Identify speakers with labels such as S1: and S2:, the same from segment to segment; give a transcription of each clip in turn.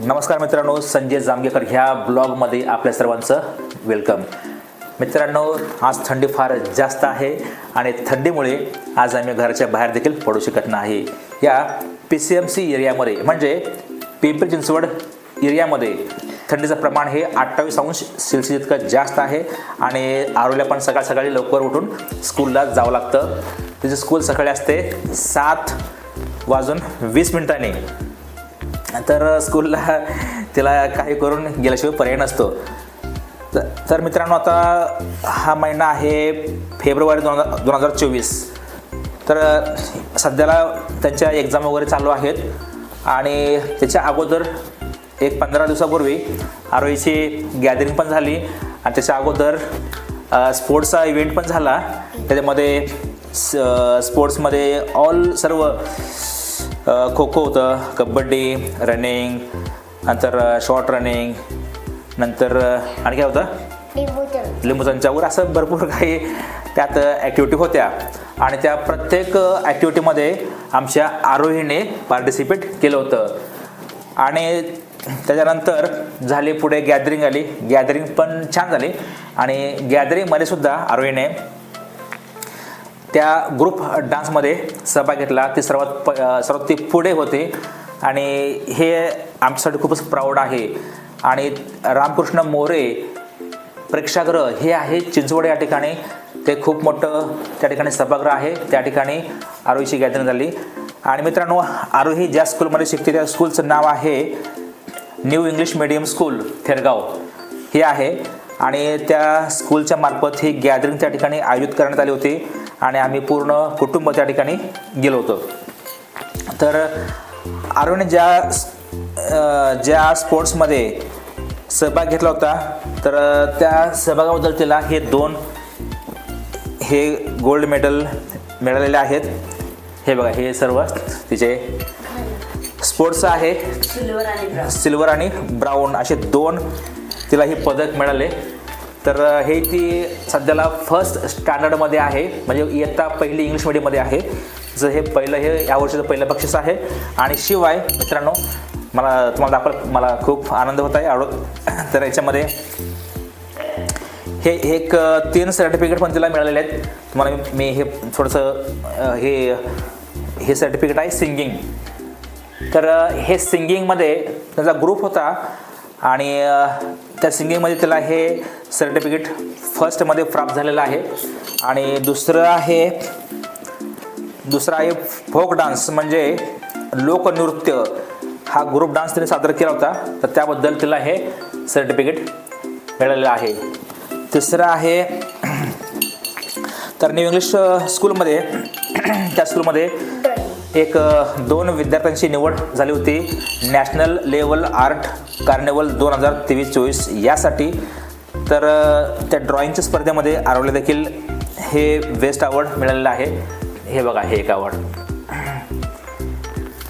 S1: नमस्कार मित्रांनो संजय जामगेकर ह्या ब्लॉगमध्ये आपल्या सर्वांचं वेलकम. मित्रांनो आज थंडी फार जास्त आहे आणि थंडीमुळे आज आम्ही घराच्या बाहेर देखील पडू शकत नाही. या पी सी एम सी एरियामध्ये म्हणजे पिंपरी चिंचवड एरियामध्ये थंडीचं प्रमाण हे अठ्ठावीस अंश सेल्सिअस इतकं जास्त आहे आणि आरोल्या पण सकाळ सकाळी लवकर उठून स्कूलला जावं लागतं. त्याचं स्कूल सकाळी असते सात वाजून वीस मिनिटांनी. तर स्कूलला तिला काही करून गेल्याशिवाय पर्याय नसतो. तर मित्रांनो आता हा महिना आहे फेब्रुवारी दोन हजार दोन हजार चोवीस. तर सध्याला त्यांच्या एक्झाम वगैरे चालू आहेत आणि त्याच्या अगोदर एक पंधरा दिवसापूर्वी आरोईची गॅदरिंग पण झाली आणि त्याच्या अगोदर स्पोर्ट्सचा इव्हेंट पण झाला. त्याच्यामध्ये स स्पोर्ट्समध्ये ऑल सर्व खो खो होतं कबड्डी रनिंग नंतर शॉर्ट रनिंग नंतर आणि काय होतं? लिंबू असं भरपूर काही त्यात ॲक्टिव्हिटी होत्या. आणि त्या प्रत्येक ॲक्टिव्हिटीमध्ये आमच्या आरोहीने पार्टिसिपेट केलं होतं. आणि त्याच्यानंतर झाली पुढे गॅदरिंग आली. गॅदरिंग पण छान झाली. आणि गॅदरिंगमध्ये सुद्धा आरोहीने त्या ग्रुप डान्समध्ये सहभाग घेतला. ते सर्वात प सर्वात ते पुढे होते. आणि हे आमच्यासाठी खूपच प्राऊड आहे. आणि रामकृष्ण मोरे प्रेक्षागृह हे आहे चिंचवड या ठिकाणी. ते खूप मोठं त्या ठिकाणी सभागृह आहे. त्या ठिकाणी आरोहीची गॅदरिंग झाली. आणि मित्रांनो आरोही ज्या स्कूलमध्ये शिकते त्या स्कूलचं नाव आहे new English medium school Thergaon. हे आहे. आणि त्या स्कूलच्या मार्फत ही गॅदरिंग त्या ठिकाणी आयोजित करण्यात आली होती. आणि आम्ही पूर्ण कुटुंब त्या ठिकाणी गेलो होतो. तर आरोने ज्या ज्या स्पोर्ट्समध्ये सहभाग घेतला होता तर त्या सहभागाबद्दल तिला हे दोन हे गोल्ड मेडल मिळालेले आहेत. हे बघा हे सर्व तिचे स्पोर्ट्स आहे.
S2: सिल्वर आणि ब्राऊन
S1: असे दोन तिला ही पदक मिळाले. तर हे ती सध्याला फर्स्ट स्टँडर्डमध्ये आहे. म्हणजे इयत्ता पहिली इंग्लिश मिडियममध्ये आहे. जर हे पहिलं हे या वर्षीचं पहिलं बक्षीस आहे. आणि शिवाय मित्रांनो मला तुम्हाला दाखवत मला खूप आनंद होत आहे. आवडत तर याच्यामध्ये हे एक तीन सर्टिफिकेट पण तिला मिळालेले आहेत. तुम्हाला मी- हे थोडंसं हे हे सर्टिफिकेट आहे सिंगिंग तर हे सिंगिंगमध्ये त्याचा ग्रुप होता. आणि त्या सिंगिंगमध्ये त्याला हे सर्टिफिकेट फर्स्टमध्ये प्राप्त झालेलं आहे. आणि दुसरं आहे दुसरा आहे फोक डान्स म्हणजे लोकनृत्य. हा ग्रुप डान्स तिने सादर केला होता तर त्याबद्दल तिला हे सर्टिफिकेट मिळालेलं आहे. तिसरं आहे तर न्यू इंग्लिश स्कूलमध्ये त्या स्कूलमध्ये एक दोन विद्यार्थ्यांची निवड झाली होती. नॅशनल लेवल आर्ट कार्निवल दोन हजार तेवीस चोवीस यासाठी. तर त्या ड्रॉइंगच्या स्पर्धेमध्ये आरवले देखील हे बेस्ट अवॉर्ड मिळालेलं आहे. हे बघा हे एक अवॉर्ड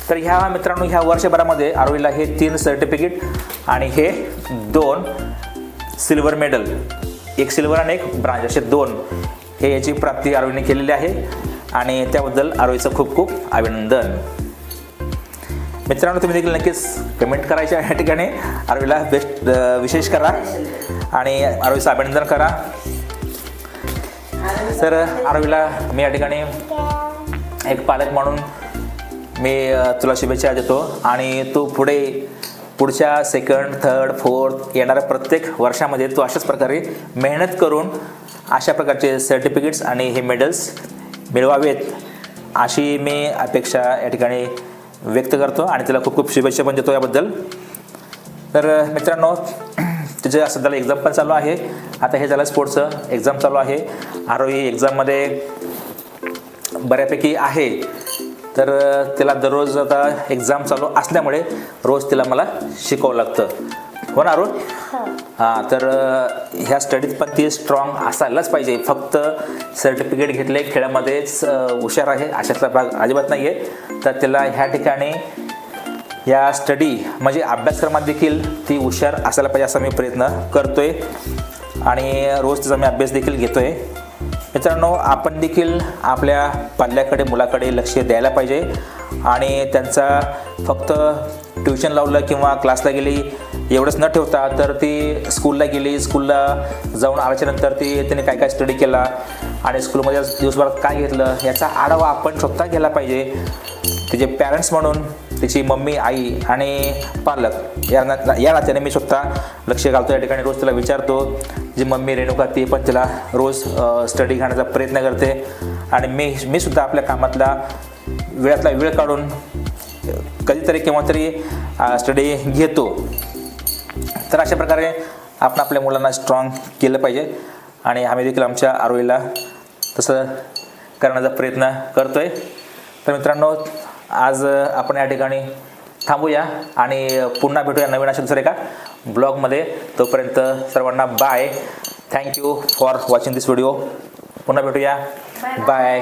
S1: तर ह्या मित्रांनो ह्या वर्षभरामध्ये आरवीला हे तीन सर्टिफिकेट आणि हे दोन सिल्वर मेडल एक सिल्वर आणि एक ब्रांज असे दोन हे याची प्राप्ती आरवीने केलेली आहे. आणि त्याबद्दल आरोहीचं खूप खूप अभिनंदन. मित्रांनो तुम्ही देखील नक्कीच कमेंट करायच्या या ठिकाणी. आरवीला बेस्ट विशेष करा आणि आरोहीचं अभिनंदन करा. तर आरवीला मी या ठिकाणी एक पालक म्हणून मी तुला शुभेच्छा देतो आणि तू पुढे पुढच्या सेकंड थर्ड फोर्थ येणाऱ्या प्रत्येक वर्षामध्ये तू अशाच प्रकारे मेहनत करून अशा प्रकारचे सर्टिफिकेट्स आणि हे मेडल्स मिळवावेत अशी मी अपेक्षा या ठिकाणी व्यक्त करतो आणि तिला खूप खूप शुभेच्छा पण देतो याबद्दल. तर मित्रांनो तिचे सध्याला एक्झाम पण चालू आहे. आता हे झालं स्पोर्ट्सचं एक्झाम चालू आहे. आरोही एक्झाममध्ये बऱ्यापैकी आहे. तर त्याला तिला दररोज आता एक्झाम चालू असल्यामुळे रोज तिला मला शिकावं लागतं. हो ना अरुण? हां. तर ह्या स्टडीत पण ती स्ट्रॉंग असायलाच पाहिजे. फक्त सर्टिफिकेट घेतले खेळामध्येच हुशार आहे अशातला भाग अजिबात नाही आहे तर तिला ह्या ठिकाणी या स्टडी म्हणजे अभ्यासक्रमात देखील ती हुशार असायला पाहिजे असा मी प्रयत्न करतोय. आणि रोज तिचा मी अभ्यास देखील घेतोय. मित्रांनो आपण देखील आपल्या पाल्याकडे मुलाकडे लक्ष द्यायला पाहिजे. आणि त्यांचा फक्त ट्युशन लावलं किंवा क्लासला गेली एवढंच न ठेवता तर ती स्कूलला गेली स्कूलला जाऊन आल्याच्यानंतर ती त्याने काय काय स्टडी केला आणि स्कूलमध्ये दिवसभरात काय घेतलं याचा आढावा आपण स्वतः घ्यायला पाहिजे. तिचे पॅरेंट्स म्हणून तिची मम्मी आई आणि पालक या ना या नात्याने मी स्वतः लक्ष घालतो. या ठिकाणी रोज तिला विचारतो जी मम्मी रेणुका ती पण तिला रोज स्टडी घेण्याचा प्रयत्न करते. आणि मी मी सुद्धा आपल्या कामातला वेळातला वेळ काढून कधीतरी केव्हा तरी स्टडी घेतो. तर अशा प्रकारे आपण आपल्या मुलांना स्ट्रॉंग केलं पाहिजे. आणि आम्ही देखील आमच्या आरोग्याला तसं करण्याचा प्रयत्न करतो आहे तर मित्रांनो आज आपण या ठिकाणी थांबूया आणि पुन्हा भेटूया नवीन अशा दुसऱ्या एका ब्लॉगमध्ये. तोपर्यंत सर्वांना bye thank you for watching this video पुन्हा भेटूया. बाय